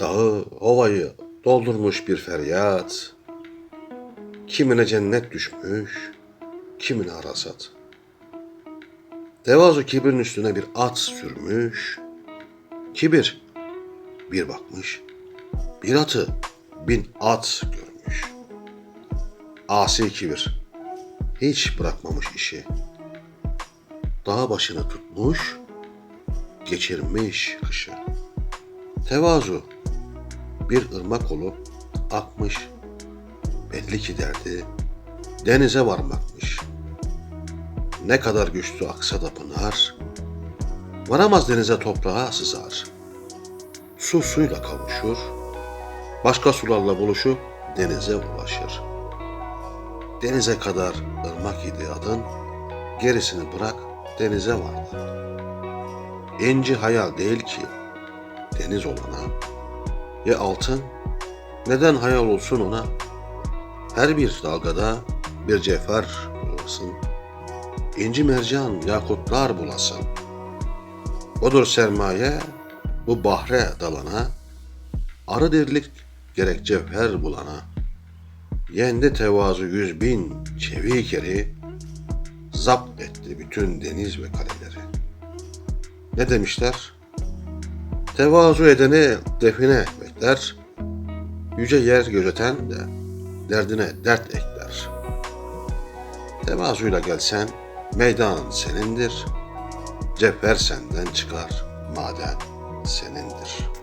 Dağı, ovayı doldurmuş bir feryat. Kimine cennet düşmüş, kimine arasat. Devazu kibirin üstüne bir at sürmüş. Kibir bir bakmış, bir atı bin at görmüş. Asi kibir hiç bırakmamış işi. Dağ başını tutmuş, geçirmiş kışı. Tevazu bir ırmak olup akmış. Belli ki derdi denize varmakmış. Ne kadar güçlü aksa da pınar, varamaz denize toprağa sızar. Su suyla kavuşur, başka sularla buluşup denize ulaşır. Denize kadar ırmak idi adın, gerisini bırak denize vardın. İnci hayal değil ki deniz olana, ya altın neden hayal olsun ona? Her bir dalgada bir cevher bulasın, inci mercan yakutlar bulasın. Odur sermaye bu bahre dalana, arı dirlik gerek cevher bulana. Yendi tevazu yüz bin çevik eri, zapt etti bütün deniz ve kaleleri. Ne demişler? Tevazu edeni define bekler, yüce yer gözeten de derdine dert ekler. Tevazuyla gelsen meydan senindir, cevher senden çıkar, maden senindir.''